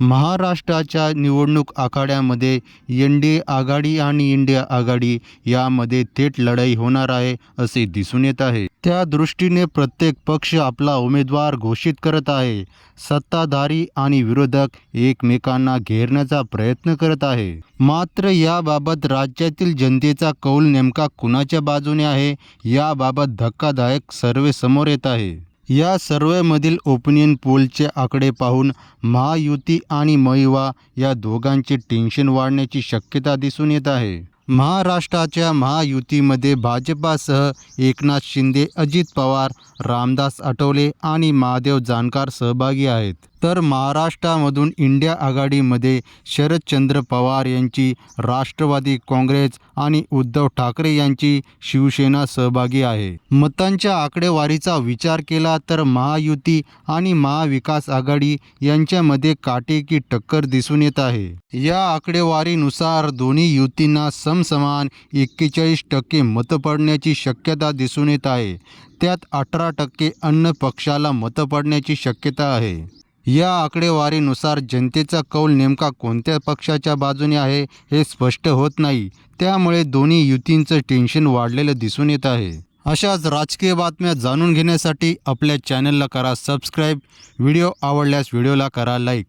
महाराष्ट्राच्या निवडणूक आखाड्यामध्ये N D A आघाडी आणि इंडिया आघाडी यामध्ये थेट लढाई होणार आहे असे दिसून येत आहे. त्या दृष्टीने प्रत्येक पक्ष आपला उमेदवार घोषित करत आहे. सत्ताधारी आणि विरोधक एकमेकांना घेरण्याचा प्रयत्न करत आहे. मात्र याबाबत राज्यातील जनतेचा कौल नेमका कुणाच्या बाजूने आहे याबाबत धक्कादायक सर्वे समोर येत आहे. या सर्वेमधील ओपिनियन पोलचे आकडे पाहून महायुती आणि महिवा या दोघांचे टेन्शन वाढण्याची शक्यता दिसून येत आहे. महाराष्ट्राच्या महायुतीमध्ये भाजपासह एकनाथ शिंदे अजित पवार रामदास आठवले आणि महादेव जानकार सहभागी आहेत. तर महाराष्ट्रामधून इंडिया आघाडीमध्ये शरदचंद्र पवार यांची राष्ट्रवादी काँग्रेस आणि उद्धव ठाकरे यांची शिवसेना सहभागी आहे. मतांच्या आकडेवारीचा विचार केला तर महायुती आणि महाविकास आघाडी यांच्यामध्ये काटेकी टक्कर दिसून येत आहे. या आकडेवारीनुसार दोन्ही युतींना समसमान एक्केचाळीस टक्के मतं पडण्याची शक्यता दिसून येत आहे. त्यात अठरा टक्के अन्य पक्षाला मतं पडण्याची शक्यता आहे. या आकडेवारीनुसार जनतेचा कौल नेमका कोणत्या पक्षाच्या बाजूने आहे हे स्पष्ट होत नाही. त्यामुळे दोन्ही युतींचं टेन्शन वाढलेलं दिसून येत आहे. अशाच राजकीय बातम्या जाणून घेण्यासाठी आपल्या चॅनलला करा सबस्क्राईब व्हिडिओ आवडल्यास व्हिडिओला करा लाईक